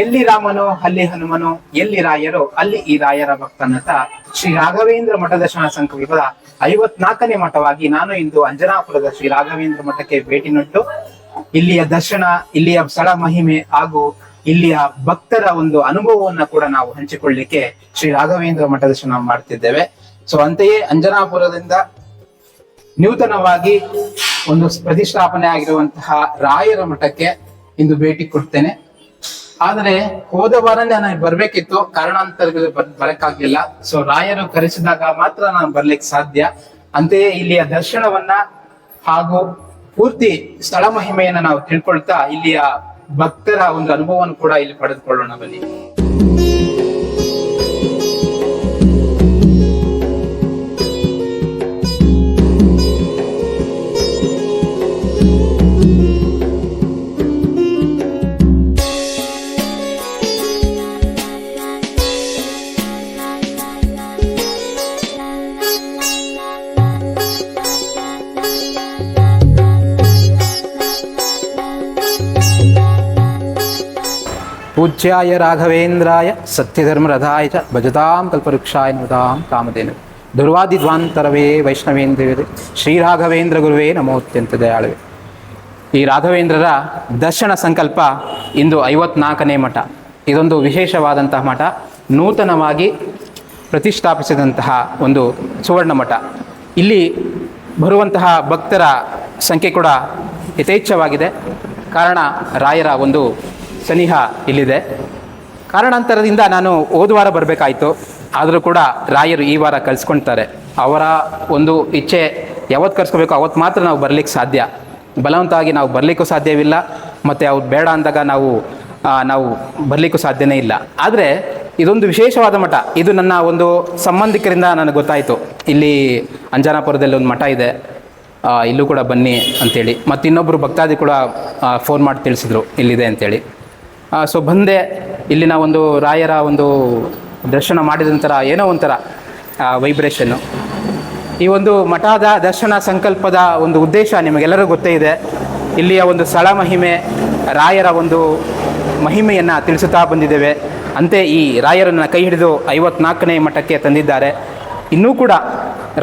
ಎಲ್ಲಿ ರಾಮನೋ, ಅಲ್ಲಿ ಹನುಮನೋ, ಎಲ್ಲಿ ರಾಯರೋ, ಅಲ್ಲಿ ಈ ರಾಯರ ಭಕ್ತನಂತ ಶ್ರೀ ರಾಘವೇಂದ್ರ ಮಠದ ಶರಣ ಸಂಕಲ್ಪದ ಐವತ್ನಾಲ್ಕನೇ ಮಠವಾಗಿ ನಾನು ಇಂದು ಅಂಜನಾಪುರದ ಶ್ರೀ ರಾಘವೇಂದ್ರ ಮಠಕ್ಕೆ ಭೇಟಿ ನೀಟ್ಟು ಇಲ್ಲಿಯ ದರ್ಶನ, ಇಲ್ಲಿಯ ಸ್ಥಳ ಮಹಿಮೆ ಹಾಗೂ ಇಲ್ಲಿಯ ಭಕ್ತರ ಒಂದು ಅನುಭವವನ್ನ ಕೂಡ ನಾವು ಹಂಚಿಕೊಳ್ಳಿಕ್ಕೆ ಶ್ರೀ ರಾಘವೇಂದ್ರ ಮಠದ ಶರಣ ಮಾಡ್ತಿದ್ದೇವೆ. ಸೊ ಅಂತೆಯೇ ಅಂಜನಾಪುರದಿಂದ ನೂತನವಾಗಿ ಒಂದು ಪ್ರತಿಷ್ಠಾಪನೆ ಆಗಿರುವಂತಹ ರಾಯರ ಮಠಕ್ಕೆ ಇಂದು ಭೇಟಿ ಕೊಡ್ತೇನೆ. ಆದ್ರೆ ಹೋದ ವಾರನೇ ನಾನು ಬರ್ಬೇಕಿತ್ತು. ಕಾರಣಾಂತರಗಳು ಬರ್- ಬರಕ್ಕಾಗ್ಲಿಲ್ಲ. ಸೊ ರಾಯರು ಕರೆಸಿದಾಗ ಮಾತ್ರ ನಾನು ಬರ್ಲಿಕ್ಕೆ ಸಾಧ್ಯ. ಅಂತೆಯೇ ಇಲ್ಲಿಯ ದರ್ಶನವನ್ನ ಹಾಗೂ ಪೂರ್ತಿ ಸ್ಥಳ ಮಹಿಮೆಯನ್ನ ನಾವು ತಿಳ್ಕೊಳ್ತಾ ಇಲ್ಲಿಯ ಭಕ್ತರ ಒಂದು ಅನುಭವವನ್ನು ಕೂಡ ಇಲ್ಲಿ ಪಡೆದುಕೊಳ್ಳೋಣ ಬನ್ನಿ. ಪೂಜ್ಯಾಯ ರಾಘವೇಂದ್ರಾಯ ಸತ್ಯಧರ್ಮರಥಾಯ ಚ ಭಜತಾಂ ಕಲ್ಪವೃಕ್ಷಾಯ ನೃತಾಂ ಕಾಮಧೇನು. ದುರ್ವಾದಿದ್ವಾಂತರವೇ ವೈಷ್ಣವೇಂದ್ರ ಶ್ರೀರಾಘವೇಂದ್ರ ಗುರುವೇ ನಮೋತ್ಯಂತ ದಯಾಳುವೆ. ಈ ರಾಘವೇಂದ್ರರ ದರ್ಶನ ಸಂಕಲ್ಪ ಇಂದು ಐವತ್ನಾಲ್ಕನೇ ಮಠ. ಇದೊಂದು ವಿಶೇಷವಾದಂತಹ ಮಠ. ನೂತನವಾಗಿ ಪ್ರತಿಷ್ಠಾಪಿಸಿದಂತಹ ಒಂದು ಸುವರ್ಣ ಮಠ ಇಲ್ಲಿ ಬರುವಂತಹ ಭಕ್ತರ ಸಂಖ್ಯೆ ಕೂಡ ಯಥೇಚ್ಛವಾಗಿದೆ. ಕಾರಣ ರಾಯರ ಒಂದು ಸನಿಹ ಇಲ್ಲಿದೆ. ಕಾರಣಾಂತರದಿಂದ ನಾನು ಹೋದ ವಾರ ಬರಬೇಕಾಯಿತು. ಆದರೂ ಕೂಡ ರಾಯರು ಈ ವಾರ ಕಲಿಸ್ಕೊಳ್ತಾರೆ ಅವರ ಒಂದು ಇಚ್ಛೆ ಯಾವತ್ತು ಕರ್ಸ್ಕೋಬೇಕು ಅವತ್ತು ಮಾತ್ರ ನಾವು ಬರಲಿಕ್ಕೆ ಸಾಧ್ಯ. ಬಲವಂತವಾಗಿ ನಾವು ಬರಲಿಕ್ಕೂ ಸಾಧ್ಯವಿಲ್ಲ. ಮತ್ತು ಅವ್ರು ಬೇಡ ಅಂದಾಗ ನಾವು ನಾವು ಬರಲಿಕ್ಕೂ ಸಾಧ್ಯನೇ ಇಲ್ಲ. ಆದರೆ ಇದೊಂದು ವಿಶೇಷವಾದ ಮಠ. ಇದು ನನ್ನ ಒಂದು ಸಂಬಂಧಿಕರಿಂದ ನನಗೆ ಗೊತ್ತಾಯಿತು. ಇಲ್ಲಿ ಅಂಜನಾಪುರದಲ್ಲಿ ಒಂದು ಮಠ ಇದೆ. ಇಲ್ಲೂ ಕೂಡ ಬನ್ನಿ ಅಂತೇಳಿ. ಮತ್ತು ಇನ್ನೊಬ್ಬರು ಭಕ್ತಾದಿ ಕೂಡ ಫೋನ್ ಮಾಡಿ ತಿಳಿಸಿದ್ರು. ಇಲ್ಲಿದೆ ಅಂತೇಳಿ. ಸೊ ಬಂದೆ, ಇಲ್ಲಿನ ಒಂದು ರಾಯರ ಒಂದು ದರ್ಶನ ಮಾಡಿದ ಏನೋ ಒಂಥರ ವೈಬ್ರೇಷನ್ನು ಈ ಒಂದು ಮಠದ ದರ್ಶನ ಸಂಕಲ್ಪದ ಒಂದು ಉದ್ದೇಶ ನಿಮಗೆಲ್ಲರಿಗೂ ಗೊತ್ತೇ ಇದೆ. ಇಲ್ಲಿಯ ಒಂದು ಸ್ಥಳ ಮಹಿಮೆ, ರಾಯರ ಒಂದು ಮಹಿಮೆಯನ್ನು ತಿಳಿಸುತ್ತಾ ಬಂದಿದ್ದೇವೆ. ಅಂತೆ ಈ ರಾಯರನ್ನು ಕೈ ಹಿಡಿದು ಐವತ್ನಾಲ್ಕನೇ ಮಠಕ್ಕೆ ತಂದಿದ್ದಾರೆ. ಇನ್ನೂ ಕೂಡ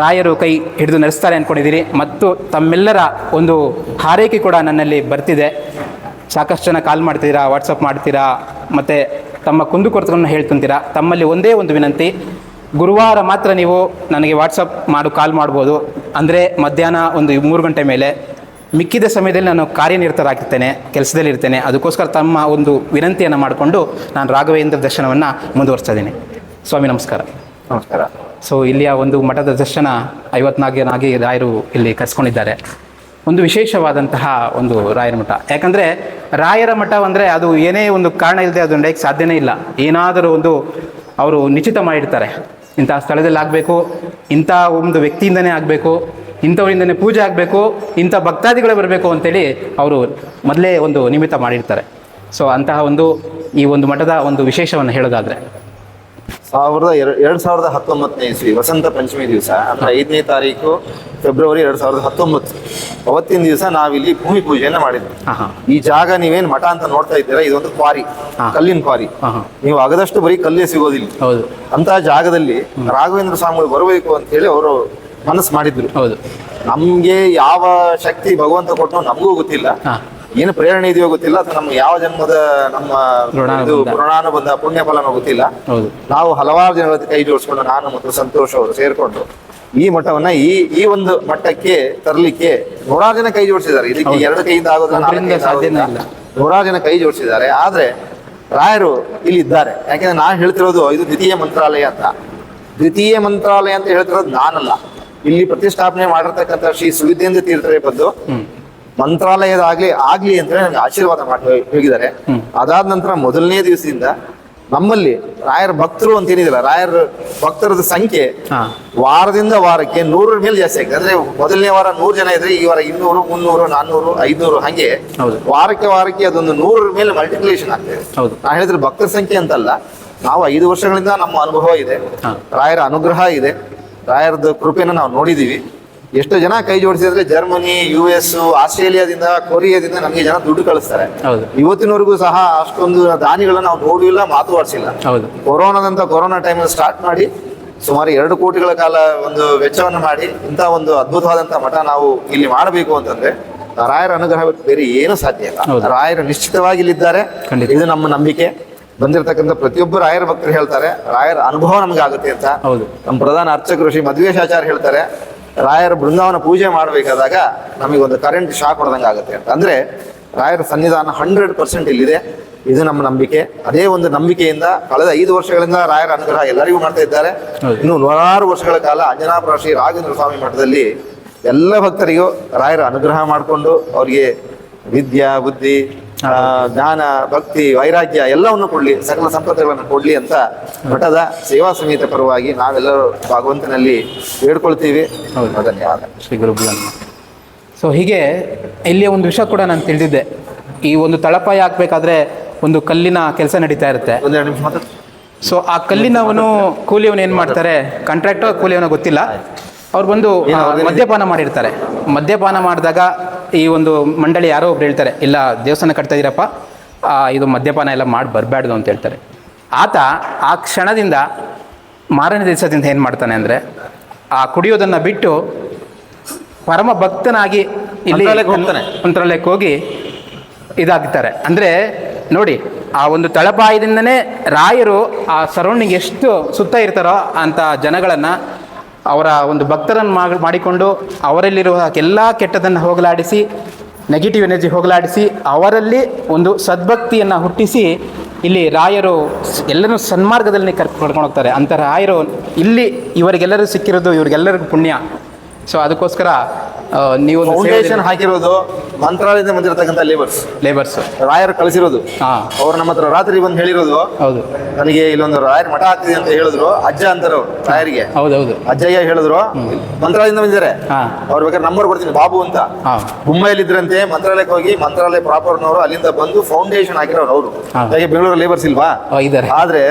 ರಾಯರು ಕೈ ಹಿಡಿದು ನಡೆಸ್ತಾರೆ ಅಂದ್ಕೊಂಡಿದ್ದೀರಿ ಮತ್ತು ತಮ್ಮೆಲ್ಲರ ಒಂದು ಹಾರೈಕೆ ಕೂಡ ನನ್ನಲ್ಲಿ ಬರ್ತಿದೆ. ಸಾಕಷ್ಟು ಜನ ಕಾಲ್ ಮಾಡ್ತೀರಾ ವಾಟ್ಸಪ್ ಮಾಡ್ತೀರಾ ಮತ್ತು ತಮ್ಮ ಕುಂದುಕೊರತೆಗಳನ್ನು ಹೇಳ್ತಂತೀರಾ? ತಮ್ಮಲ್ಲಿ ಒಂದೇ ಒಂದು ವಿನಂತಿ ಗುರುವಾರ ಮಾತ್ರ ನೀವು ನನಗೆ ವಾಟ್ಸಪ್ ಮಾಡು ಕಾಲ್ ಮಾಡ್ಬೋದು. ಅಂದರೆ ಮಧ್ಯಾಹ್ನ ಒಂದು ಮೂರು ಗಂಟೆ ಮೇಲೆ ಮಿಕ್ಕಿದ ಸಮಯದಲ್ಲಿ ನಾನು ಕಾರ್ಯನಿರತರಾಗಿರ್ತೇನೆ ಕೆಲಸದಲ್ಲಿ ಇರ್ತೇನೆ. ಅದಕ್ಕೋಸ್ಕರ ತಮ್ಮ ಒಂದು ವಿನಂತಿಯನ್ನು ಮಾಡಿಕೊಂಡು ನಾನು ರಾಘವೇಂದ್ರ ದರ್ಶನವನ್ನು ಮುಂದುವರಿಸ್ತಾ ಇದ್ದೀನಿ. ಸ್ವಾಮಿ ನಮಸ್ಕಾರ. ನಮಸ್ಕಾರ. ಸೊ ಇಲ್ಲಿಯ ಒಂದು ಮಠದ ದರ್ಶನ ಐವತ್ನಾಲ್ಕನಾಗಿ ರಾಯರು ಇಲ್ಲಿ ಕರ್ಸ್ಕೊಂಡಿದ್ದಾರೆ. ಒಂದು ವಿಶೇಷವಾದಂತಹ ಒಂದು ರಾಯರ ಮಠ. ಯಾಕಂದರೆ ರಾಯರ ಮಠ ಅಂದರೆ ಅದು ಏನೇ ಒಂದು ಕಾರಣ ಇಲ್ಲದೆ ಅದು ನಡೆಯಕ್ಕೆ ಸಾಧ್ಯನೇ ಇಲ್ಲ. ಏನಾದರೂ ಒಂದು ಅವರು ನಿಶ್ಚಿತ ಮಾಡಿರ್ತಾರೆ. ಇಂಥ ಸ್ಥಳದಲ್ಲಿ ಆಗಬೇಕು, ಇಂಥ ಒಂದು ವ್ಯಕ್ತಿಯಿಂದನೇ ಆಗಬೇಕು, ಇಂಥವರಿಂದನೇ ಪೂಜೆ ಆಗಬೇಕು, ಇಂಥ ಭಕ್ತಾದಿಗಳೇ ಬರಬೇಕು ಅಂತೇಳಿ ಅವರು ಮೊದಲೇ ಒಂದು ನಿಮಿತ್ತ ಮಾಡಿರ್ತಾರೆ. ಸೊ ಅಂತಹ ಒಂದು ಈ ಒಂದು ಮಠದ ಒಂದು ವಿಶೇಷವನ್ನು ಹೇಳೋದಾದರೆ. ಸಾವಿರದ ಎರಡ್ ಎರಡ್ ಸಾವಿರದ ಹತ್ತೊಂಬತ್ತನೇ ಇಸ್ವಿ ವಸಂತ ಪಂಚಮಿ ದಿವಸ ಅಂದ್ರೆ ಐದನೇ ತಾರೀಕು ಫೆಬ್ರವರಿ ಎರಡ್ ಸಾವಿರದ ಹತ್ತೊಂಬತ್ತು. ಅವತ್ತಿನ ದಿವಸ ನಾವಿಲ್ಲಿ ಭೂಮಿ ಪೂಜೆಯನ್ನ ಮಾಡಿದ್ವಿ. ಈ ಜಾಗ ನೀವೇನ್ ಮಠ ಅಂತ ನೋಡ್ತಾ ಇದ್ದೀರಾ ಇದೊಂದು ಕ್ವಾರಿ. ಕಲ್ಲಿನ ಕ್ವಾರಿ. ನೀವು ಆಗದಷ್ಟು ಬರೀ ಕಲ್ಲೇ ಸಿಗೋದಿಲ್ಲ. ಹೌದು. ಅಂತ ಜಾಗದಲ್ಲಿ ರಾಘವೇಂದ್ರ ಸ್ವಾಮಿಗಳು ಬರಬೇಕು ಅಂತ ಹೇಳಿ ಅವರು ಮನಸ್ಸು ಮಾಡಿದ್ರು. ಹೌದು. ನಮ್ಗೆ ಯಾವ ಶಕ್ತಿ ಭಗವಂತ ಕೊಟ್ಟು ನಮಗೂ ಗೊತ್ತಿಲ್ಲ. ಏನು ಪ್ರೇರಣೆ ಇದೆಯೋ ಗೊತ್ತಿಲ್ಲ ಅಥವಾ ನಮ್ಗೆ ಯಾವ ಜನ್ಮದ ನಮ್ಮ. ಇದು ಋಣಾನುಬಂಧ. ಪುಣ್ಯ ಫಲನೋ ಗೊತ್ತಿಲ್ಲ. ನಾವು ಹಲವಾರು ಜನ ಕೈ ಜೋಡಿಸ್ಕೊಂಡು ನಾನು ಮತ್ತು ಸಂತೋಷ್ ಅವರು ಸೇರ್ಕೊಂಡು ಈ ಮಠವನ್ನ ಈ ಈ ಒಂದು ಮಟ್ಟಕ್ಕೆ ತರಲಿಕ್ಕೆ ನೂರಾರು ಜನ ಕೈ ಜೋಡಿಸಿದ್ದಾರೆ. ಇದಕ್ಕೆ ಎರಡು ಕೈಯಿಂದ ಆಗೋದಿಲ್ಲ. ನೂರಾರು ಜನ ಕೈ ಜೋಡಿಸಿದ್ದಾರೆ. ಆದ್ರೆ ರಾಯರು ಇಲ್ಲಿ ಇದ್ದಾರೆ ಯಾಕೆಂದ್ರೆ ನಾನು ಹೇಳ್ತಿರೋದು ಇದು ದ್ವಿತೀಯ ಮಂತ್ರಾಲಯ ಅಂತ. ದ್ವಿತೀಯ ಮಂತ್ರಾಲಯ ಅಂತ ಹೇಳ್ತಿರೋದು ನಾನಲ್ಲ. ಇಲ್ಲಿ ಪ್ರತಿಷ್ಠಾಪನೆ ಮಾಡಿರ್ತಕ್ಕಂಥ ಶ್ರೀ ಸುವಿದ್ಯೇಂದ್ರ ತೀರ್ಥರೇ ಬಂದು ಮಂತ್ರಾಲಯದಾಗ್ಲಿ ಆಗ್ಲಿ ಅಂತ ನನಗೆ ಆಶೀರ್ವಾದ ಮಾಡಿ ಹೋಗಿದ್ದಾರೆ. ಅದಾದ ನಂತರ ಮೊದಲನೇ ದಿವಸದಿಂದ ನಮ್ಮಲ್ಲಿ ರಾಯರ ಭಕ್ತರು ಅಂತ ಏನಿದಿಲ್ಲ ರಾಯರ ಭಕ್ತರದ ಸಂಖ್ಯೆ ವಾರದಿಂದ ವಾರಕ್ಕೆ ನೂರರ ಮೇಲೆ ಜಾಸ್ತಿ ಆಗಿದೆ. ಅಂದ್ರೆ ಮೊದಲನೇ ವಾರ ನೂರು ಜನ ಇದ್ರೆ ಈ ವಾರ ಇನ್ನೂರು ಮುನ್ನೂರು ನಾನ್ನೂರು ಐದ್ನೂರು ಹಂಗೆ. ವಾರಕ್ಕೆ ವಾರಕ್ಕೆ ಅದೊಂದು ನೂರರ ಮೇಲೆ ಮಲ್ಟಿಪ್ಲಿಕೇಶನ್ ಆಗ್ತದೆ ನಾನು ನಾ ಹೇಳಿದ್ರೆ ಭಕ್ತರ ಸಂಖ್ಯೆ ಅಂತಲ್ಲ ನಾವು ಐದು ವರ್ಷಗಳಿಂದ ನಮ್ಮ ಅನುಭವ ಇದೆ. ರಾಯರ ಅನುಗ್ರಹ ಇದೆ. ರಾಯರದ ಕೃಪೆನ ನಾವು ನೋಡಿದೀವಿ. ಎಷ್ಟು ಜನ ಕೈ ಜೋಡಿಸಿದ್ರೆ ಜರ್ಮನಿ ಯು ಎಸ್ ಆಸ್ಟ್ರೇಲಿಯಾದಿಂದ ಕೊರಿಯಾದಿಂದ ನಮಗೆ ಜನ ದುಡ್ಡು ಕಳಿಸ್ತಾರೆ. ಹೌದು. ಇವತ್ತಿನವರೆಗೂ ಸಹ ಅಷ್ಟೊಂದು ದಾನಿಗಳನ್ನ ನಾವು ನೋಡಿಲ್ಲ ಮಾತು ಆಡಿಸಿಲ್ಲ. ಹೌದು. ಕೊರೋನಾದಂತ ಕೊರೋನಾ ಟೈಮಲ್ಲಿ ಸ್ಟಾರ್ಟ್ ಮಾಡಿ ಸುಮಾರು ಎರಡು ಕೋಟಿಗಳ ಕಾಲ ಒಂದು ವೆಚ್ಚವನ್ನು ಮಾಡಿ ಇಂಥ ಒಂದು ಅದ್ಭುತವಾದಂತ ಮಠ ನಾವು ಇಲ್ಲಿ ಮಾಡಬೇಕು ಅಂತಂದ್ರೆ ರಾಯರ ಅನುಗ್ರಹ ಬೇರೆ ಏನು ಸಾಧ್ಯ ಇಲ್ಲ. ರಾಯರು ನಿಶ್ಚಿತವಾಗಿ ಇಲ್ಲಿದ್ದಾರೆ. ಇದು ನಮ್ಮ ನಂಬಿಕೆ. ಬಂದಿರತಕ್ಕಂಥ ಪ್ರತಿಯೊಬ್ಬರು ರಾಯರ ಭಕ್ತರು ಹೇಳ್ತಾರೆ ರಾಯರ ಅನುಭವ ನಮ್ಗೆ ಆಗುತ್ತೆ ಅಂತ. ಹೌದು. ನಮ್ಮ ಪ್ರಧಾನ ಅರ್ಚಕರು ಶ್ರೀ ಮಧ್ವೇಶಾಚಾರ್ಯ ಹೇಳ್ತಾರೆ ರಾಯರ ಬೃಂದಾವನ ಪೂಜೆ ಮಾಡಬೇಕಾದಾಗ ನಮಗೆ ಒಂದು ಕರೆಂಟ್ ಶಾಕ್ ಹೊಡೆದಂಗೆ ಆಗುತ್ತೆ ಅಂತ. ಅಂದ್ರೆ ರಾಯರ ಸನ್ನಿಧಾನ ಹಂಡ್ರೆಡ್ ಪರ್ಸೆಂಟ್ ಇಲ್ಲಿದೆ. ಇದು ನಮ್ಮ ನಂಬಿಕೆ. ಅದೇ ಒಂದು ನಂಬಿಕೆಯಿಂದ ಕಳೆದ ಐದು ವರ್ಷಗಳಿಂದ ರಾಯರ ಅನುಗ್ರಹ ಎಲ್ಲರಿಗೂ ಮಾಡ್ತಾ ಇದ್ದಾರೆ. ಇನ್ನು ನೂರಾರು ವರ್ಷಗಳ ಕಾಲ ಅಂಜನಾಪುರ ಶ್ರೀ ರಾಘವೇಂದ್ರ ಸ್ವಾಮಿ ಮಠದಲ್ಲಿ ಎಲ್ಲ ಭಕ್ತರಿಗೂ ರಾಯರ ಅನುಗ್ರಹ ಮಾಡಿಕೊಂಡು ಅವರಿಗೆ ವಿದ್ಯಾ ಬುದ್ಧಿ ಜ್ಞಾನ ಭಕ್ತಿ ವೈರಾಗ್ಯ ಎಲ್ಲವನ್ನು ಕೊಡ್ಲಿ ಸಕಲ ಸಂಪತ್ತುಗಳನ್ನು ಕೊಡ್ಲಿ ಅಂತ ಮಠದ ಸೇವಾ ಸಮಿತಿ ಪರವಾಗಿ ನಾವೆಲ್ಲರೂ ಭಗವಂತನಲ್ಲಿ ಬೇಡ್ಕೊಳ್ತೀವಿ. ಹೌದು. ಧನ್ಯವಾದ. ಶ್ರೀ ಗುರು ಸೊ ಹೀಗೆ ಇಲ್ಲಿಯ ಒಂದು ವಿಷಯ ಕೂಡ ನಾನು ತಿಳಿದಿದ್ದೆ. ಈ ಒಂದು ತಳಪಾಯ ಹಾಕ್ಬೇಕಾದ್ರೆ ಒಂದು ಕಲ್ಲಿನ ಕೆಲಸ ನಡೀತಾ ಇರುತ್ತೆ. ಸೊ ಆ ಕಲ್ಲಿನವನು ಕೂಲಿಯವನು ಏನು ಮಾಡ್ತಾರೆ? ಕಾಂಟ್ರಾಕ್ಟರ್ ಕೂಲಿಯವನ ಗೊತ್ತಿಲ್ಲ. ಅವ್ರು ಬಂದು ಮದ್ಯಪಾನ ಮಾಡಿರ್ತಾರೆ. ಮದ್ಯಪಾನ ಮಾಡಿದಾಗ ಈ ಒಂದು ಮಂಡಳಿ ಯಾರೋ ಒಬ್ರು ಹೇಳ್ತಾರೆ ಇಲ್ಲ ದೇವಸ್ಥಾನ ಕಟ್ತಾ ಇದ್ದೀರಪ್ಪ ಆ, ಇದು ಮದ್ಯಪಾನ ಎಲ್ಲ ಮಾಡಿ ಬರಬಾರ್ದು ಅಂತ ಹೇಳ್ತಾರೆ ಆತ ಆ ಕ್ಷಣದಿಂದ ಮಾರನೇ ದಿವಸದಿಂದ ಏನು ಮಾಡ್ತಾನೆ ಅಂದರೆ ಆ ಕುಡಿಯೋದನ್ನು ಬಿಟ್ಟು ಪರಮ ಭಕ್ತನಾಗಿ ಇಲ್ಲಿ. ಮಂತ್ರಾಲಯಕ್ಕೆ ಹೋಗಿ ಇದಾಗ್ತಾರೆ ಅಂದರೆ ನೋಡಿ ಆ ಒಂದು ತಳಪಾಯದಿಂದನೇ ರಾಯರು ಆ ಸರೌಂಡಿಂಗ್ ಎಷ್ಟು ಸುತ್ತ ಇರ್ತಾರೋ ಅಂತ ಜನಗಳನ್ನು ಅವರ ಒಂದು ಭಕ್ತರನ್ನು ಮಾಡಿ ಮಾಡಿಕೊಂಡು ಅವರಲ್ಲಿರುವ ಎಲ್ಲ ಕೆಟ್ಟದನ್ನು ಹೋಗಲಾಡಿಸಿ ನೆಗೆಟಿವ್ ಎನರ್ಜಿ ಹೋಗಲಾಡಿಸಿ, ಅವರಲ್ಲಿ ಒಂದು ಸದ್ಭಕ್ತಿಯನ್ನು ಹುಟ್ಟಿಸಿ ಇಲ್ಲಿ ರಾಯರು ಎಲ್ಲರೂ ಸನ್ಮಾರ್ಗದಲ್ಲಿ ಕರ್ಕೊಂಡು ಕರ್ಕೊಂಡು ಹೋಗ್ತಾರೆ. ಅಂತ ರಾಯರು ಇಲ್ಲಿ ಇವರಿಗೆಲ್ಲರೂ ಸಿಕ್ಕಿರೋದು, ಇವರಿಗೆಲ್ಲರಿಗೂ ಪುಣ್ಯ. ಸೊ ಅದಕ್ಕೋಸ್ಕರ ನೀವು ಫೌಂಡೇಶನ್ ಹಾಕಿರೋದು ಮಂತ್ರಾಲಯದಿಂದ ಬಂದಿರತಕ್ಕಂಥ ಲೇಬರ್ಸ್ ಲೇಬರ್ಸ್ ರಾಯರ್ ಕಳಿಸಿರೋದು. ಹಾಂ. ಅವ್ರು ನಮ್ಮ ಹತ್ರ ರಾತ್ರಿ ಬಂದು ಹೇಳಿರೋದು. ಹೌದು. ನನಗೆ ಇಲ್ಲೊಂದು ರಾಯರ್ ಮಠ ಆಗ್ತಿದೆ ಅಂತ ಹೇಳಿದ್ರು. ಅಜ್ಜ ಅಂತಾರೆ ಅವ್ರು ರಾಯರಿಗೆ. ಹೌದೌದು. ಅಜ್ಜಯ್ಯ ಹೇಳಿದ್ರು. ಮಂತ್ರಾಲಯದಿಂದ ಬಂದಿದ್ದಾರೆ. ಅವ್ರು ಬೇಕಾದ್ರೆ ನಂಬರ್ ಕೊಡ್ತೀನಿ ಬಾಬು ಅಂತ. ಮುಂಬೈಲಿ ಇದ್ರಂತೆ ಮಂತ್ರಾಲಯಕ್ಕೆ ಹೋಗಿ ಮಂತ್ರಾಲಯ ಪ್ರಾಪರ್ನವರು ಅಲ್ಲಿಂದ ಬಂದು ಫೌಂಡೇಶನ್ ಹಾಕಿರೋರು ಅವರು. ಹಾಗೆ ಬೆಂಗಳೂರು ಲೇಬರ್ಸ್ ಇಲ್ವಾ? ಇದ್ದಾರೆ. ಆದ್ರೆ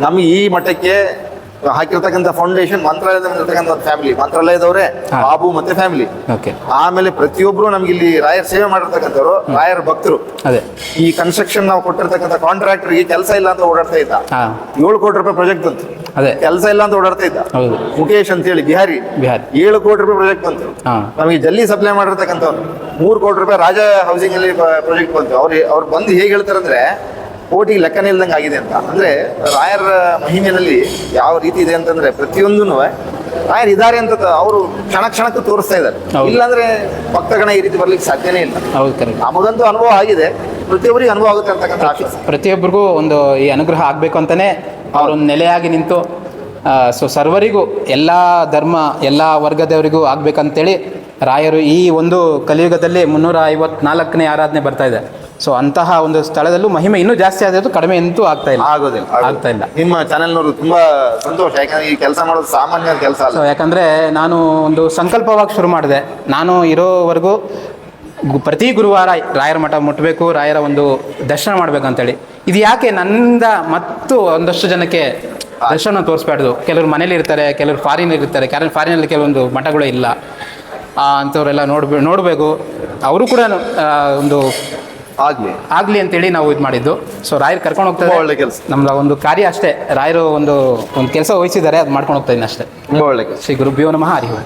ನಮ್ಗೆ ಈ ಮಠಕ್ಕೆ ಹಾಕಿರ್ತಕ್ಕಂಥ ಫೌಂಡೇಶನ್ ಮಂತ್ರಾಲಯದ ಫ್ಯಾಮಿಲಿ ಮಂತ್ರಾಲಯದವರೇ ಬಾಬು ಮತ್ತೆ ಫ್ಯಾಮಿಲಿ ಓಕೆ. ಆಮೇಲೆ ಪ್ರತಿಯೊಬ್ರು ನಮ್ಗೆ ಇಲ್ಲಿ ರಾಯರ್ ಸೇವೆ ಮಾಡಿರ್ತಕ್ಕಂಥವ್ರು ರಾಯರ್ ಭಕ್ತರು. ಅದೇ. ಈ ಕನ್ಸ್ಟ್ರಕ್ಷನ್ ನಾವು ಕೊಟ್ಟಿರ್ತಕ್ಕಂಥ ಈ ಕೆಲಸ ಇಲ್ಲ ಅಂತ ಓಡಾಡ್ತಾ ಇದ್ದ. ಏಳು ಕೋಟಿ ರೂಪಾಯಿ ಪ್ರಾಜೆಕ್ಟ್ ಬಂತು. ಅದೇ. ಕೆಲಸ ಇಲ್ಲ ಅಂತ ಓಡಾಡ್ತಾ ಇದ್ದ. ಮುಖೇಶ್ ಅಂತ ಹೇಳಿ ಬಿಹಾರಿ. ಬಿಹಾರಿ. ಏಳು ಕೋಟಿ ರೂಪಾಯಿ ಪ್ರಾಜೆಕ್ಟ್ ಬಂತು. ನಮಗೆ ಜಲ್ಲಿ ಸಪ್ಲೈ ಮಾಡಿರ್ತಕ್ಕಂಥವ್ರು. ಮೂರು ಕೋಟಿ ರೂಪಾಯಿ ರಾಜ ಹೌಸಿಂಗ್ ಅಲ್ಲಿ ಪ್ರಾಜೆಕ್ಟ್ ಬಂತು. ಅವ್ರು ಅವ್ರು ಬಂದು ಹೇಗೆ ಹೇಳ್ತಾರಂದ್ರೆ ಕೋಟಿಗೆ ಲೆಕ್ಕನೇ ಇಲ್ದಂಗೆ ಆಗಿದೆ ಅಂತ. ಅಂದ್ರೆ ರಾಯರ ಮಹಿಮೆಯಲ್ಲಿ ಯಾವ ರೀತಿ ಇದೆ ಅಂತಂದ್ರೆ ಪ್ರತಿಯೊಂದೂ ರಾಯರ್ ಇದ್ದಾರೆ ಅಂತ ಅವರು ಕ್ಷಣ ಕ್ಷಣಕ್ಕೂ ತೋರಿಸ್ತಾ ಇದ್ದಾರೆ. ಇಲ್ಲಾಂದ್ರೆ ಭಕ್ತಗಣ ಈ ರೀತಿ ಬರ್ಲಿಕ್ಕೆ ಸಾಧ್ಯನೇ ಇಲ್ಲ. ಹೌದು ನಮಗಂತೂ ಅನುಭವ ಆಗಿದೆ. ಪ್ರತಿಯೊಬ್ಬರಿಗೆ ಅನುಭವ ಆಗುತ್ತೆ ಅಂತಕ್ಕಂಥ ಪ್ರತಿಯೊಬ್ಬರಿಗೂ ಒಂದು ಈ ಅನುಗ್ರಹ ಆಗಬೇಕು ಅಂತಲೇ ಅವರೊಂದು ನೆಲೆಯಾಗಿ ನಿಂತು ಸೊ ಸರ್ವರಿಗೂ ಎಲ್ಲ ಧರ್ಮ ಎಲ್ಲ ವರ್ಗದವರಿಗೂ ಆಗ್ಬೇಕಂತೇಳಿ ರಾಯರು ಈ ಒಂದು ಕಲಿಯುಗದಲ್ಲಿ ಮುನ್ನೂರ ಐವತ್ನಾಲ್ಕನೇ ಆರಾಧನೆ ಬರ್ತಾ ಇದೆ. ಸೊ ಅಂತಹ ಒಂದು ಸ್ಥಳದಲ್ಲೂ ಮಹಿಮೆ ಇನ್ನೂ ಜಾಸ್ತಿ ಆದ್ರೆ ಕಡಿಮೆ ಅಂತೂ ಆಗ್ತಾ ಇಲ್ಲ. ಆಗೋದಿಲ್ಲ ಆಗ್ತಾ ಇಲ್ಲ. ನಿಮ್ಮ ಚಾನೆಲ್ನವರು ತುಂಬಾ ಸಂತೋಷ ಯಾಕಂದ್ರೆ ಈ ಕೆಲಸ ಮಾಡೋದು ಸಾಮಾನ್ಯ ಕೆಲಸ ಅಲ್ಲ. ಸೊ ಯಾಕಂದರೆ ನಾನು ಒಂದು ಸಂಕಲ್ಪವಾಗಿ ಶುರು ಮಾಡಿದೆ. ನಾನು ಇರೋವರೆಗೂ ಪ್ರತಿ ಗುರುವಾರ ರಾಯರ ಮಠ ಮುಟ್ಟಬೇಕು ರಾಯರ ಒಂದು ದರ್ಶನ ಮಾಡ್ಬೇಕು ಅಂತೇಳಿ. ಇದು ಯಾಕೆ ನನ್ನಿಂದ ಮತ್ತು ಒಂದಷ್ಟು ಜನಕ್ಕೆ ದರ್ಶನ ತೋರಿಸ್ಬಾರ್ದು. ಕೆಲವರು ಮನೇಲಿ ಇರ್ತಾರೆ ಕೆಲವರು ಫಾರಿನ್ ಇರ್ತಾರೆ ಕೆಲವರು ಫಾರಿನಲ್ಲಿ ಕೆಲವೊಂದು ಮಠಗಳು ಇಲ್ಲ. ಅಂಥವರೆಲ್ಲ ನೋಡ್ಬೇ ನೋಡಬೇಕು. ಅವರು ಕೂಡ ಒಂದು ಆಗ್ಲಿ. ಆಗಲಿ ಅಂತೇಳಿ ನಾವು ಇದು ಮಾಡಿದ್ದು. ಸೊ ರಾಯರು ಕರ್ಕೊಂಡು ಹೋಗ್ತಾರೆ ಒಳ್ಳೆ ಕೆಲಸ. ನಮ್ದು ಒಂದು ಕಾರ್ಯ ಅಷ್ಟೇ. ರಾಯರು ಒಂದು ಒಂದು ಕೆಲಸ ವಹಿಸಿದ್ದಾರೆ ಅದು ಮಾಡ್ಕೊಂಡು ಹೋಗ್ತಾ ಇದ್ದೀನಿ ಅಷ್ಟೇ. ತುಂಬಾ ಒಳ್ಳೆ ಕೆಲಸ. ಶ್ರೀ ಗುರುಭ್ಯೋ ನಮಃ ಹರಿ ಓಂ.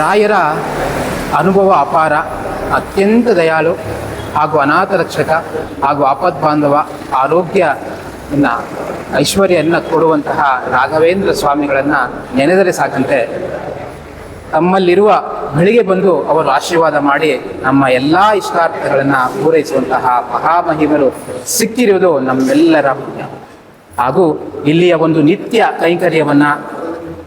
ರಾಯರ ಅನುಭವ ಅಪಾರ, ಅತ್ಯಂತ ದಯಾಳು ಹಾಗೂ ಅನಾಥ ರಕ್ಷಕ ಹಾಗೂ ಆಪದ್ಬಾಂಧವ ಆರೋಗ್ಯ ಐಶ್ವರ್ಯವನ್ನು ಕೊಡುವಂತಹ ರಾಘವೇಂದ್ರ ಸ್ವಾಮಿಗಳನ್ನು ನೆನೆದರೆ ಸಾಕಂತೆ. ತಮ್ಮಲ್ಲಿರುವ ಬೆಳಿಗ್ಗೆ ಬಂದು ಅವರು ಆಶೀರ್ವಾದ ಮಾಡಿ ನಮ್ಮ ಎಲ್ಲ ಇಷ್ಟಾರ್ಥಗಳನ್ನು ಪೂರೈಸುವಂತಹ ಮಹಾಮಹಿಮರು ಸಿಕ್ಕಿರುವುದು ನಮ್ಮೆಲ್ಲರ ಹಾಗೂ ಇಲ್ಲಿಯ ಒಂದು ನಿತ್ಯ ಕೈಂಕರ್ಯವನ್ನ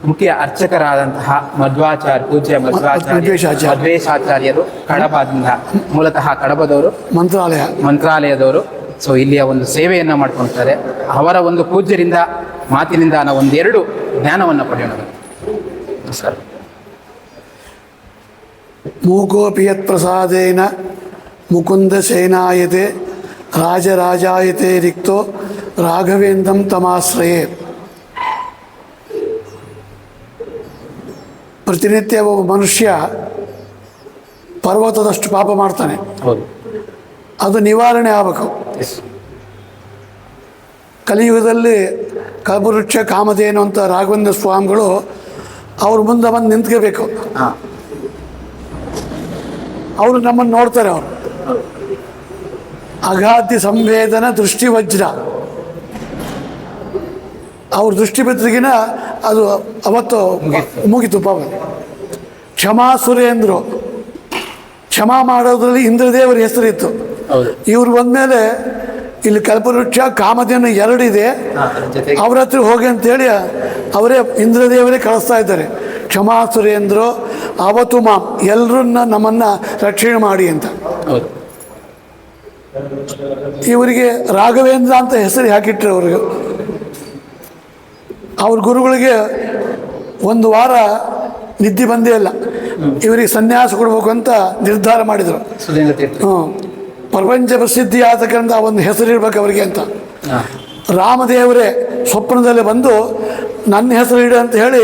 ಮುಖ್ಯ ಅರ್ಚಕರಾದಂತಹ ಮಧ್ವಾಚಾರ್ಯ ಪೂಜ್ಯ ಮಧ್ವಾಚಾರ್ಯ ಮಧ್ವೇಶಾಚಾರ್ಯ. ಮಧ್ವೇಶಾಚಾರ್ಯರು ಕಡಬದಿಂದ ಮೂಲತಃ ಕಡಬದವರು ಮಂತ್ರಾಲಯ. ಮಂತ್ರಾಲಯದವರು. ಸೊ ಇಲ್ಲಿಯ ಒಂದು ಸೇವೆಯನ್ನು ಮಾಡ್ಕೊಳ್ತಾರೆ. ಅವರ ಒಂದು ಪೂಜ್ಯರಿಂದ ಮಾತಿನಿಂದ ನಾವು ಒಂದೆರಡು ಜ್ಞಾನವನ್ನು ಪಡೆಯೋಣ. ನಮಸ್ಕಾರ. ಮೂಕೋಪಿ ಯತ್ಪ್ರಸಾದೇನ ಮುಕುಂದ ಸೇನಾಯತೆ ರಾಜರಾಜಾಯತೆ ರಿಕ್ತೋ ರಾಘವೇಂದ್ರಂ ತಮಾಶ್ರಯೇ ಪ್ರತಿನಿತ್ಯ ಒಬ್ಬ ಮನುಷ್ಯ ಪರ್ವತದಷ್ಟು ಪಾಪ ಮಾಡ್ತಾನೆ. ಅದು ನಿವಾರಣೆ ಆಗಬೇಕು. ಕಲಿಯುಗದಲ್ಲಿ ಕಲ್ಪವೃಕ್ಷ ಕಾಮಧೇನು ಅಂತ ರಾಘವೇಂದ್ರ ಸ್ವಾಮಿಗಳು ಅವ್ರ ಮುಂದೆ ಬಂದು ನಿಂತ್ಕೋಬೇಕು. ಅವರು ನಮ್ಮನ್ನು ನೋಡ್ತಾರೆ ಅವರು. ಅಗಾಧ್ಯ ಸಂವೇದನ ದೃಷ್ಟಿ ವಜ್ರ ಅವ್ರ ದೃಷ್ಟಿ ಅದು ಅವತ್ತು ಮುಗಿತು ಪಾಪ. ಕ್ಷಮಾ ಸುರೇಂದ್ರು ಕ್ಷಮಾ ಮಾಡೋದ್ರಲ್ಲಿ ಇಂದ್ರದೇವರ ಹೆಸರಿತ್ತು ಇವ್ರು ಬಂದಮೇಲೆ ಇಲ್ಲಿ ಕಲ್ಪವೃಕ್ಷ ಕಾಮಧೇನು ಎರಡಿದೆ. ಅವ್ರ ಹತ್ರ ಹೋಗಿ ಅಂತೇಳಿ ಅವರೇ ಇಂದ್ರದೇವರೇ ಕಳಿಸ್ತಾ ಇದ್ದಾರೆ. ಕ್ಷಮಾ ಸುರೇಂದ್ರು ಅವತ್ತು ಮಾಂ ಎಲ್ಲರನ್ನ ನಮ್ಮನ್ನು ರಕ್ಷಣೆ ಮಾಡಿ ಅಂತ. ಇವರಿಗೆ ರಾಘವೇಂದ್ರ ಅಂತ ಹೆಸರು ಹಾಕಿಟ್ರು ಅವ್ರಿಗೆ ಅವ್ರ ಗುರುಗಳಿಗೆ ಒಂದು ವಾರ ನಿದ್ದೆ ಬಂದೇ ಇಲ್ಲ. ಇವರಿಗೆ ಸನ್ಯಾಸ ಕೊಡಬೇಕು ಅಂತ ನಿರ್ಧಾರ ಮಾಡಿದರು. ಹ್ಞೂ. ಪ್ರಪಂಚ ಪ್ರಸಿದ್ಧಿ ಆತಕ್ಕಂಥ ಒಂದು ಹೆಸರಿರ್ಬೇಕು ಅವರಿಗೆ ಅಂತ. ರಾಮದೇವರೇ ಸ್ವಪ್ನದಲ್ಲಿ ಬಂದು ನನ್ನ ಹೆಸರು ಇಡು ಅಂತ ಹೇಳಿ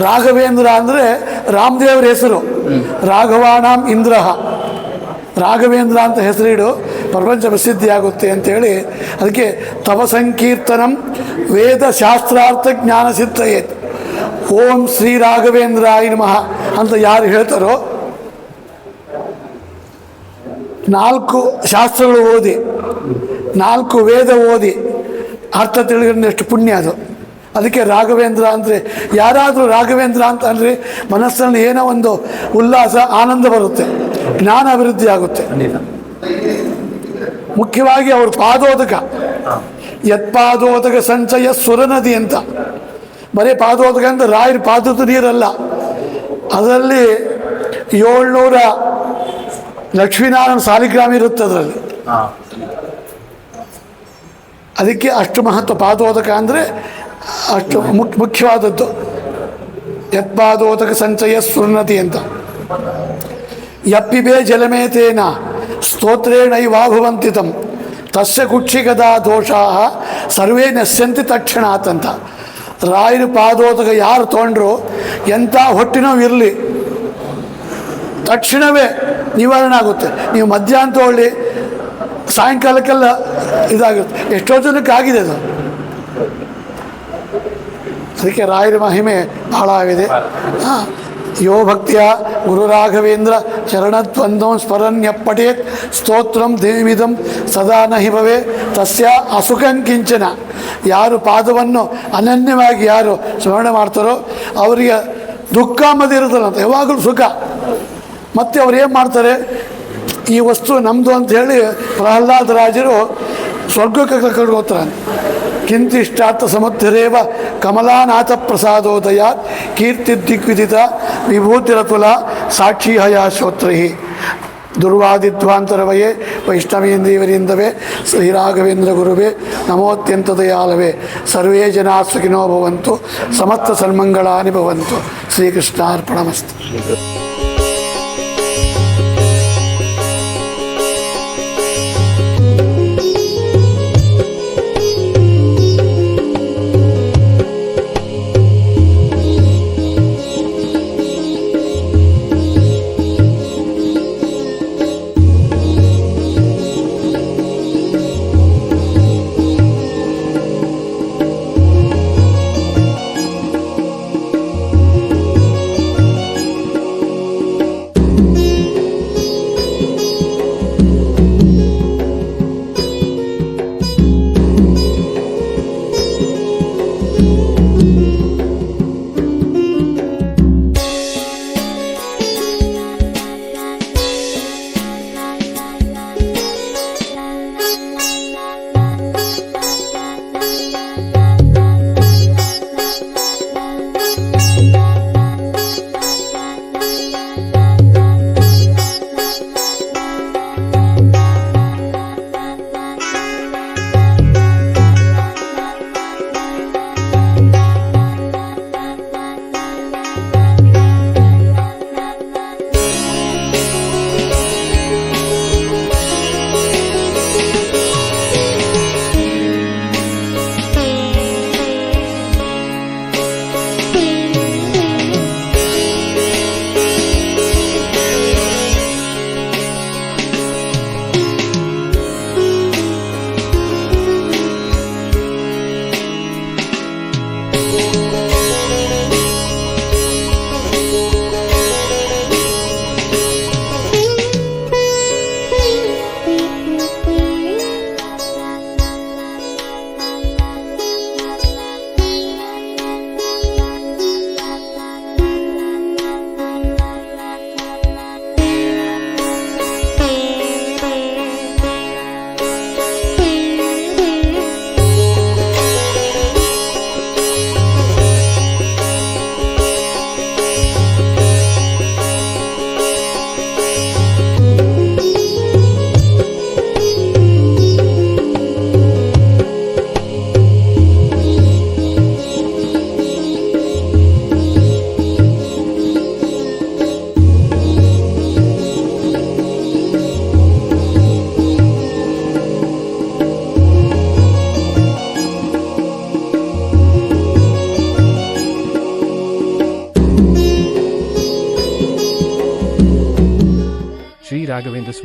ರಾಘವೇಂದ್ರ ಅಂದರೆ ರಾಮದೇವರ ಹೆಸರು. ರಾಘವಾಣಾಂ ಇಂದ್ರಹ ರಾಘವೇಂದ್ರ ಅಂತ ಹೆಸರಿಡು ಪ್ರಪಂಚ ಪ್ರಸಿದ್ಧಿಯಾಗುತ್ತೆ ಅಂತೇಳಿ ಅದಕ್ಕೆ ತವ ಸಂಕೀರ್ತನಂ ವೇದ ಶಾಸ್ತ್ರಾರ್ಥ ಜ್ಞಾನ ಸಿದ್ಧಯೇತ್. ಓಂ ಶ್ರೀ ರಾಘವೇಂದ್ರ ನಮಃ ಅಂತ ಯಾರು ಹೇಳ್ತಾರೋ ನಾಲ್ಕು ಶಾಸ್ತ್ರಗಳು ಓದಿ, ನಾಲ್ಕು ವೇದ ಓದಿ, ಅರ್ಥ ತಿಳಿದಷ್ಟು ಪುಣ್ಯ ಅದು. ಅದಕ್ಕೆ ರಾಘವೇಂದ್ರ ಅಂದರೆ ಯಾರಾದರೂ ರಾಘವೇಂದ್ರ ಅಂತ ಅಂದರೆ ಮನಸ್ಸಲ್ಲಿ ಏನೋ ಒಂದು ಉಲ್ಲಾಸ, ಆನಂದ ಬರುತ್ತೆ. ಜ್ಞಾನ ಅಭಿವೃದ್ಧಿ ಆಗುತ್ತೆ ಮುಖ್ಯವಾಗಿ ಅವರು ಪಾದೋದಕ. ಯತ್ಪಾದೋದಕ ಸಂಚಯ ಸುರನದಿ ಅಂತ. ಬರೀ ಪಾದೋದಕ ಅಂತ ರಾಯರ ಪಾದದ ನೀರಲ್ಲ. ಅದರಲ್ಲಿ ಏಳ್ನೂರ ಲಕ್ಷ್ಮೀನಾರಾಯಣ ಸಾಲಿಗ್ರಾಮ ಇರುತ್ತೆ ಅದರಲ್ಲಿ. ಅದಕ್ಕೆ ಅಷ್ಟು ಮಹತ್ವ ಪಾದೋದಕ ಅಂದರೆ ಅಷ್ಟು ಮುಖ್ಯ ಮುಖ್ಯವಾದದ್ದು. ಯತ್ಪಾದೋದಕ ಸಂಚಯ ಸುರನದಿ ಅಂತ. ಯಪ್ಪಿಬೇ ಜಲಮೇತೇನ ಸ್ತೋತ್ರೇಣೈವಾಭುವಂತಿ ತಂ ತಸ್ಯ ಕುಕ್ಷಿಗದ ದೋಷಾ ಸರ್ವೇ ನಶ್ಯಂತಿ ತಕ್ಷಣಾತ್ ಅಂತ ರಾಯರ ಪಾದೋದಕ ಯಾರು ತೊಗೊಂಡ್ರು ಎಂಥ ಹೊಟ್ಟಿನೋ ಇರಲಿ. ತಕ್ಷಣವೇ ನಿವಾರಣೆ ಆಗುತ್ತೆ ನೀವು ಮಧ್ಯಾಹ್ನ ತಗೊಳ್ಳಿ ಸಾಯಂಕಾಲಕ್ಕೆಲ್ಲ ಇದಾಗುತ್ತೆ. ಎಷ್ಟೋ ಜನಕ್ಕೆ ಆಗಿದೆ ಅದು. ಅದಕ್ಕೆ ರಾಯರ ಮಹಿಮೆ ಬಹಳ ಆಗಿದೆ. ಹಾಂ, ಯೋ ಭಕ್ತಿಯ ಗುರು ರಾಘವೇಂದ್ರ ಚರಣದ್ವಂದಂ ಸ್ಮರಣ್ಯ ಪಠೇತ್ ಸ್ತೋತ್ರಂ ದೇವಿದಂ ಸದಾ ನಹಿ ಭವೆ ತಸ್ಯ ಅಸುಖಂಕಿಂಚನ ಯಾರು ಪಾದವನ್ನು ಅನನ್ಯವಾಗಿ ಯಾರು ಸ್ಮರಣೆ ಮಾಡ್ತಾರೋ ಅವರಿಗೆ ದುಃಖ ಅನ್ನೋದಿರುತ್ತಲ್ಲ ಅಂತ, ಯಾವಾಗಲೂ ಸುಖ. ಮತ್ತು ಅವ್ರು ಏನು ಮಾಡ್ತಾರೆ? ಈ ವಸ್ತು ನಮ್ಮದು ಅಂತ ಹೇಳಿ ಪ್ರಹ್ಲಾದ ರಾಜರು ಸ್ವರ್ಗಕ್ಕೆ ಕರ್ಕೊಂಡು ಹೋಗ್ತಾರೆ ಕಿಂತಿಷ್ಟಾರ್ಥ ಸಮುದ್ರೇವ ಕಮಲಾನಾಥ ಪ್ರಸಾದೋದಯ ಕೀರ್ತಿ ದಿಗ್ವಿದಿತ ವಿಭೂತಿರತುಲ ಸಾಕ್ಷಿ ಹಯ ಶ್ರೋತ್ರಿ ದುರ್ವಾದಿಧ್ವಾಂತರವಯೇ ವೈಷ್ಣವೇಂದ್ರಿಯವರಿಂದವೇ ಶ್ರೀರಾಘವೇಂದ್ರ ಗುರುವೇ ನಮೋತ್ಯಂತ ದಯಾಲವೇ ಸರ್ವೇ ಜನಾ ಸುಖಿನೋ ಭವಂತು ಸಮಸ್ತ ಸನ್ಮಂಗಳಾನಿ ಭವಂತು. ಶ್ರೀಕೃಷ್ಣಾರ್ಪಣಮಸ್ತು.